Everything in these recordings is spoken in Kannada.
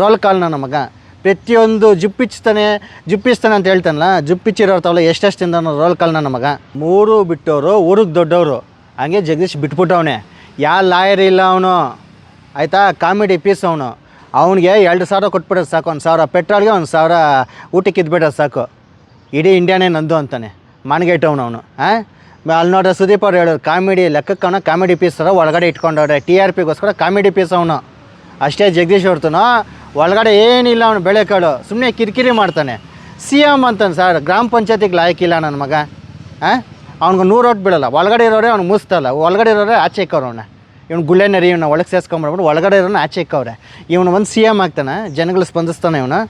ರೋಲ್ ಕಾಲ್ ನನ್ನ ಮಗ ಪ್ರತಿಯೊಂದು ಜುಪ್ಪಿಚ್ತಾನೆ ಜುಪ್ಪಿಸ್ತಾನೆ ಅಂತ ಹೇಳ್ತಾನಲ್ಲ ಜುಪ್ಪಿಚ್ಚಿರೋರು ತಾವಲ್ಲ ಎಷ್ಟೆಷ್ಟಿಂದ ರೋಲ್ ಕಾಲ್ ನನ್ನ ಮಗ ಮೂರು ಬಿಟ್ಟವರು, ಊರಿಗೆ ದೊಡ್ಡವರು. ಹಂಗೆ ಜಗದೀಶ್ ಬಿಟ್ಬಿಟ್ಟವನೆ. ಯಾವ ಲಾಯರ್ ಇಲ್ಲ ಅವನು. ಆಯಿತಾ? ಕಾಮಿಡಿ ಪೀಸ್ ಅವನು. ಅವನಿಗೆ ಎರಡು ಸಾವಿರ ಕೊಟ್ಬಿಡೋದು ಸಾಕು, ಒಂದು ಸಾವಿರ ಪೆಟ್ರೋಲ್ಗೆ, ಒಂದು ಸಾವಿರ ಊಟಕ್ಕೆ ಇದ್ಬಿಡೋದು ಸಾಕು. ಇಡೀ ಇಂಡಿಯಾನೇ ನಂದು ಅಂತಾನೆ. ಮಾನ್ಗೇಟವನು ಅವನು ಹಾಂ ಅಲ್ಲಿ ನೋಡ್ರೆ ಸುದೀಪ್ ಅವ್ರು ಹೇಳೋರು, ಕಾಮಿಡಿ ಅವನ ಕಾಮಿಡಿ ಪೀಸ್ ಥರ ಒಳಗಡೆ ಇಟ್ಕೊಂಡವ್ರೆ. ಟಿ ಆರ್ ಪಿಗೋಸ್ಕರ ಕಾಮಿಡಿ ಪೀಸ್ ಅವನು. ಅಷ್ಟೇ ಜಗದೀಶ್ ಹೊರ್ತನು ಒಳಗಡೆ ಏನಿಲ್ಲ ಅವನು ಬೆಳೆಕಾಳು ಸುಮ್ಮನೆ ಕಿರಿಕಿರಿ ಮಾಡ್ತಾನೆ. ಸಿ ಎಂ ಅಂತಾನೆ ಸರ್, ಗ್ರಾಮ ಪಂಚಾಯತಿಗೆ ಲಾಯಕ್ಕಿಲ್ಲ ನನ್ನ ಮಗ. ಹಾಂ ಅವ್ನಿಗೆ ನೂರು ಓಟ್ ಬಿಡಲ್ಲ ಒಳಗಡೆ ಇರೋರೆ ಅವ್ನು ಮುಸ್ತಲ್ಲ. ಒಳಗಡೆ ಇರೋರೆ ಆಚೆ ಇಕ್ಕವ್ರು ಇವ್ನು ಗುಳ್ಳೆನರಿ ಇವನ್ನ ಒಳಗೆ ಸೇರ್ಸ್ಕೊಂಬಿಡ್ಬಿಟ್ಟು ಒಳಗಡೆ ಇರೋನು ಆಚೆ ಇಕ್ಕವ್ರೆ. ಇವನು ಒಂದು ಸಿ ಎಂ ಆಗ್ತಾನೆ. ಜನಗಳು ಸ್ಪಂದಿಸ್ತಾನೆ ಇವನು.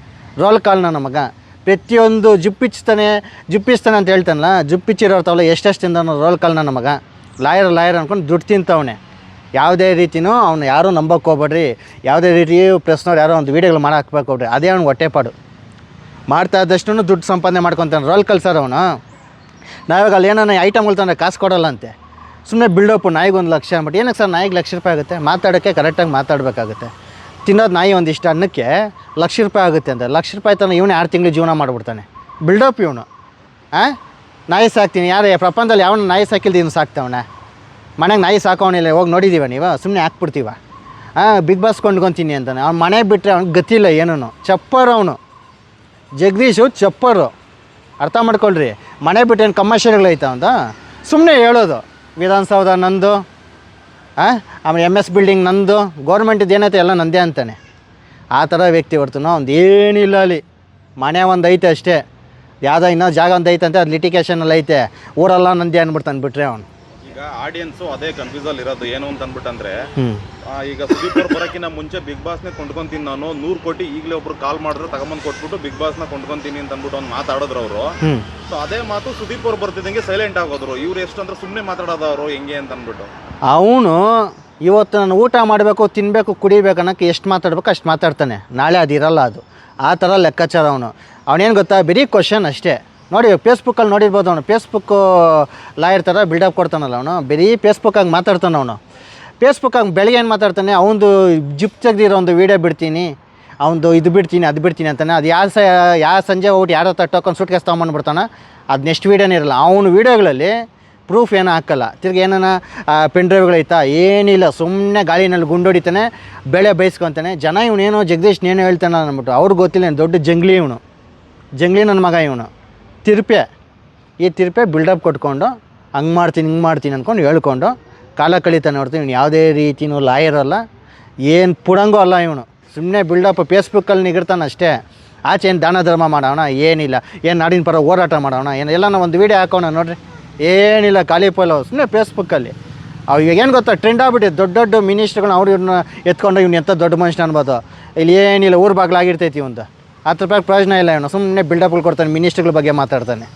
ರೋಲ್ ಕಾಲ್ ನನ್ನ ಮಗ. ಪ್ರತಿಯೊಂದು ಜುಪ್ಪಿಚ್ತಾನೆ, ಜುಪ್ಪಿಸ್ತಾನೆ ಅಂತ ಹೇಳ್ತಾನಲ್ಲ ಜುಪ್ಪಿಚ್ಚಿರೋರ್ತಾವಲ್ಲ ಎಷ್ಟೆಷ್ಟು ಎಷ್ಟೆಷ್ಟಿಂದ ರೋಲ್ ಕಾಲ್ ನನ್ನ ಮಗ. ಲಾಯರ್ ಲಾಯರ್ ಅಂದ್ಕೊಂಡು ದುಡ್ಡು ತಿಂತವನೆ. ಯಾವುದೇ ರೀತಿನೂ ಅವ್ನು ಯಾರೂ ನಂಬಕ್ಕೆ ಹೋಗ್ಬೇಡ್ರಿ. ಯಾವುದೇ ರೀತಿ ಪ್ರೆಸ್ನವ್ರು ಯಾರೋ ಒಂದು ವೀಡಿಯೋಗಳು ಮಾಡಿ ಹಾಕ್ಬೇಕು ಹೋಗ್ರಿ ಅದೇ ಅವ್ನು ಹೊಟ್ಟೆಪಾಡು ಮಾಡ್ತಾ ಇದ್ದಷ್ಟು ದುಡ್ಡು ಸಂಪಾದನೆ ಮಾಡ್ಕೊತಾನೆ. ರೋಲ್ ಕಲ್ಸರ್ ಅವನು. ನಾವಾಗ ಅಲ್ಲಿ ಏನೋ ಐಟಮ್ಗಳು ತಂದರೆ ಕಾಸು ಕೊಡೋಲ್ಲ ಅಂತೆ. ಸುಮ್ಮನೆ ಬಿಲ್ಡಪ್ಪು ನಾಯಿಗೆ ಒಂದು ಲಕ್ಷ ಅಂದ್ಬಿಟ್ಟು, ಏನಕ್ಕೆ ಸರ್ ನಾಯಿಗೆ ಲಕ್ಷ ರೂಪಾಯಿ ಆಗುತ್ತೆ? ಮಾತಾಡೋಕ್ಕೆ ಕರೆಕ್ಟಾಗಿ ಮಾತಾಡಬೇಕಾಗುತ್ತೆ. ತಿನ್ನೋದು ನಾಯಿ ಒಂದಿಷ್ಟು ಅನ್ನಕ್ಕೆ ಲಕ್ಷ ರೂಪಾಯಿ ಆಗುತ್ತೆ ಅಂತ. ಲಕ್ಷ ರೂಪಾಯಿ ತನಕ ಇವನೇ ಆರು ತಿಂಗಳು ಜೀವನ ಮಾಡಿಬಿಡ್ತಾನೆ. ಬಿಲ್ಡಪ್ ಇವನು. ಹಾಂ ನಾಯಿ ಸಾಕ್ತೀನಿ. ಯಾರೇ ಪ್ರಪಂಚದಲ್ಲಿ ಯಾವನ ನಾಯಿ ಸಾಕಿಲ್ದು ಇವನು ಸಾಕ್ತವನ? ಮನೆಗೆ ನಾಯಿ ಸಾಕೋಣಿಲ್ಲ ಹೋಗಿ ನೋಡಿದ್ದೀವ ನೀವು? ಸುಮ್ಮನೆ ಹಾಕ್ಬಿಡ್ತೀವ? ಬಿಗ್ ಬಾಸ್ ಕೊಂಡ್ಕೊತೀನಿ ಅಂತಾನೆ. ಅವ್ನು ಮನೆ ಬಿಟ್ಟರೆ ಅವ್ನಿಗೆ ಗತಿಲ್ಲ ಏನೂ ಚಪ್ಪರ್ ಅವನು. ಜಗದೀಶು ಚಪ್ಪರು. ಅರ್ಥ ಮಾಡ್ಕೊಳ್ರಿ. ಮನೆ ಬಿಟ್ಟು ಏನು ಕಮರ್ಷಿಯಲ್ಗಳೈತೆ ಅಂತ ಸುಮ್ಮನೆ ಹೇಳೋದು. ವಿಧಾನಸೌಧ ನಂದು ಹಾಂ ಆಮೇಲೆ ಎಂ ಎಸ್ ಬಿಲ್ಡಿಂಗ್ ನಂದು ಗೌರ್ಮೆಂಟಿದ್ದು ಏನೈತೆ ಎಲ್ಲ ನಂದೇ ಅಂತಾನೆ. ಆ ಥರ ವ್ಯಕ್ತಿ ಹೊರ್ತನೋ ಅವ್ನು ಏನಿಲ್ಲ ಅಲ್ಲಿ. ಮನೆ ಒಂದು ಐತೆ ಅಷ್ಟೇ. ಯಾವುದೋ ಇನ್ನೂ ಜಾಗ ಒಂದು ಐತೆ ಅಂತ, ಅದು ಲಿಟಿಕೇಷನಲ್ಲಿ ಐತೆ. ಊರೆಲ್ಲ ನಂದಿ ಅಂದ್ಬಿಡ್ತಾನೆ ಬಿಟ್ರೆ ಅವನು. ಈಗ ಆಡಿಯನ್ಸ್ ಅದೇ ಕನ್ಫ್ಯೂಸ್ ಅಲ್ಲಿ ಇರೋದು. ಏನು ಅಂತ ಅಂದ್ಬಿಟ್ಟಂದ್ರೆ ಅಂದ್ರೆ ಆ, ಈಗ ಸುದೀಪ್ ಅವ್ರು ಬರಕಿನ ಮುಂಚೆ ಬಿಗ್ ಬಾಸ್ ನೇ ಕೊಂಡ್ಕೊಂತೀನಿ ನಾನು. ನೂರ್ ಕೋಟಿ ಈಗಲೇ ಒಬ್ರು ಕಾಲ್ ಮಾಡಿದ್ರೆ ತಗೊಂಬಂದ್ ಕೊಟ್ಬಿಟ್ಟು ಬಿಗ್ ಬಾಸ್ನ ಕೊಂಡ್ಕೊಂತೀನಿ ಅಂತ ಅಂದ್ಬಿಟ್ಟು ಒಂದು ಮಾತಾಡಿದ್ರು ಅವರು. ಸೊ ಅದೇ ಮಾತು ಸುದೀಪ್ ಅವ್ರು ಬರ್ತಿದ್ದಂಗೆ ಸೈಲೆಂಟ್ ಆಗೋದ್ರು. ಇವ್ರು ಎಷ್ಟು ಅಂದ್ರೆ ಸುಮ್ಮನೆ ಮಾತಾಡೋದವ್ರು ಹೆಂಗೆ ಅಂತ ಅಂದ್ಬಿಟ್ಟು. ಅವನು ಇವತ್ತು ನಾನು ಊಟ ಮಾಡಬೇಕು ತಿನ್ನಬೇಕು ಕುಡಿಬೇಕು ಅನ್ನೋಕ್ಕೆ ಎಷ್ಟು ಮಾತಾಡ್ಬೇಕು ಅಷ್ಟು ಮಾತಾಡ್ತಾನೆ. ನಾಳೆ ಅದಿರಲ್ಲ ಅದು. ಆ ಥರ ಲೆಕ್ಕಾಚಾರ ಅವನು. ಅವನೇನು ಗೊತ್ತಾ? ಬರೀ ಕ್ವಶನ್ ಅಷ್ಟೇ. ನೋಡಿ ಫೇಸ್ಬುಕ್ಕಲ್ಲಿ ನೋಡಿರ್ಬೋದು ಅವನು. ಫೇಸ್ಬುಕ್ಕು ಲಾಯರ್ ಥರ ಬಿಲ್ಡಪ್ ಕೊಡ್ತಾನಲ್ಲ ಅವನು. ಬರೀ ಫೇಸ್ಬುಕ್ಕಾಗಿ ಮಾತಾಡ್ತಾನೆ ಅವನು. ಫೇಸ್ಬುಕ್ಕಾಗಿ ಬೆಳಗ್ಗೆ ಏನು ಮಾತಾಡ್ತಾನೆ ಅವನದು ಜಿಪ್ ತೆಗ್ದಿರೋ ಒಂದು ವೀಡಿಯೋ ಬಿಡ್ತೀನಿ. ಅವನದು ಇದು ಬಿಡ್ತೀನಿ, ಅದು ಬಿಡ್ತೀನಿ ಅಂತಾನೆ. ಅದು ಯಾವ ಸ ಯಾವ ಸಂಜೆ ಹೋಗ್ಬಿಟ್ಟು ಯಾರ ಹತ್ರ ಟೋಕನ್ ಸುಟ್ಕೇಸ್ ತೊಗೊಂಬಂದ್ಬಿಡ್ತಾನೆ ಅದು ನೆಕ್ಸ್ಟ್ ವೀಡಿಯೋನೇ ಇರಲ್ಲ. ಅವನು ವೀಡಿಯೋಗಳಲ್ಲಿ ಪ್ರೂಫ್ ಏನೂ ಹಾಕಲ್ಲ. ತಿರ್ಗಿ ಏನಾನ ಪೆನ್ ಡ್ರೈವ್ಗಳೈತಾ ಏನಿಲ್ಲ. ಸುಮ್ಮನೆ ಗಾಳಿನಲ್ಲಿ ಗುಂಡೊಡಿತಾನೆ ಬೆಳೆ ಬಯಸ್ಕೊತಾನೆ. ಜನ ಇವನೇನೋ ಜಗದೀಶ್ ನೇನೋ ಹೇಳ್ತಾನೆ ಅಂದ್ಬಿಟ್ಟು, ಅವ್ರಿಗೆ ಗೊತ್ತಿಲ್ಲ ದೊಡ್ಡ ಜಂಗ್ಲಿ ಇವನು. ಜಂಗ್ಲಿ ನನ್ನ ಮಗ ಇವನು. ತಿರುಪೆ. ಈ ತಿರುಪೆ ಬಿಲ್ಡಪ್ ಕೊಟ್ಕೊಂಡು, ಹಂಗೆ ಮಾಡ್ತೀನಿ, ಹಿಂಗೆ ಮಾಡ್ತೀನಿ ಅಂದ್ಕೊಂಡು ಹೇಳ್ಕೊಂಡು, ಕಾಲ ಕಳೀತಾನೆ ನೋಡ್ತೀನಿ. ಇವನು ಯಾವುದೇ ರೀತಿಯೂ ಲಾಯರ್ ಅಲ್ಲ. ಏನು ಪುಡಂಗೂ ಅಲ್ಲ ಇವನು. ಸುಮ್ಮನೆ ಬಿಲ್ಡಪ್ ಫೇಸ್ಬುಕ್ಕಲ್ಲಿ ನಿಗಿರ್ತಾನೆ ಅಷ್ಟೇ. ಆಚೆ ಏನು ದಾನ ಧರ್ಮ ಮಾಡೋಣ? ಏನಿಲ್ಲ. ಏನು ನಾಡಿನ ಪರ ಹೋರಾಟ ಮಾಡೋಣ? ಏನು ಎಲ್ಲ ಒಂದು ವೀಡಿಯೋ ಹಾಕೋಣ ನೋಡ್ರಿ. ಏನಿಲ್ಲ, ಖಾಲಿ ಪೋಲು ಸುಮ್ಮನೆ ಫೇಸ್ಬುಕ್ಕಲ್ಲಿ ಅವು ಇವಾಗ ಏನು ಗೊತ್ತಾ? ಟ್ರೆಂಡ್ ಆಗ್ಬಿಟ್ಟಿದೆ. ದೊಡ್ಡ ದೊಡ್ಡ ಮಿನಿಸ್ಟ್ರುಗಳನ್ನ ಅವ್ರು ಇವ್ರನ್ನ ಎತ್ಕೊಂಡು ಇವ್ನು ಎಂಥ ದೊಡ್ಡ ಮನುಷ್ಯ ಅನ್ಬೋದು? ಇಲ್ಲಿ ಏನಿಲ್ಲ, ಊರು ಬಾಗ್ಲಾಗಿರ್ತೈತಿ ಒಂದು ಹತ್ತು ರೂಪಾಯಿ ಪ್ರಯೋಜನ ಇಲ್ಲ ಇವನು. ಸುಮ್ಮನೆ ಬಿಲ್ಡಪ್ಗಳು ಕೊಡ್ತಾನೆ ಮಿನಿಸ್ಟ್ರ್ಗಳ ಬಗ್ಗೆ ಮಾತಾಡ್ತಾನೆ.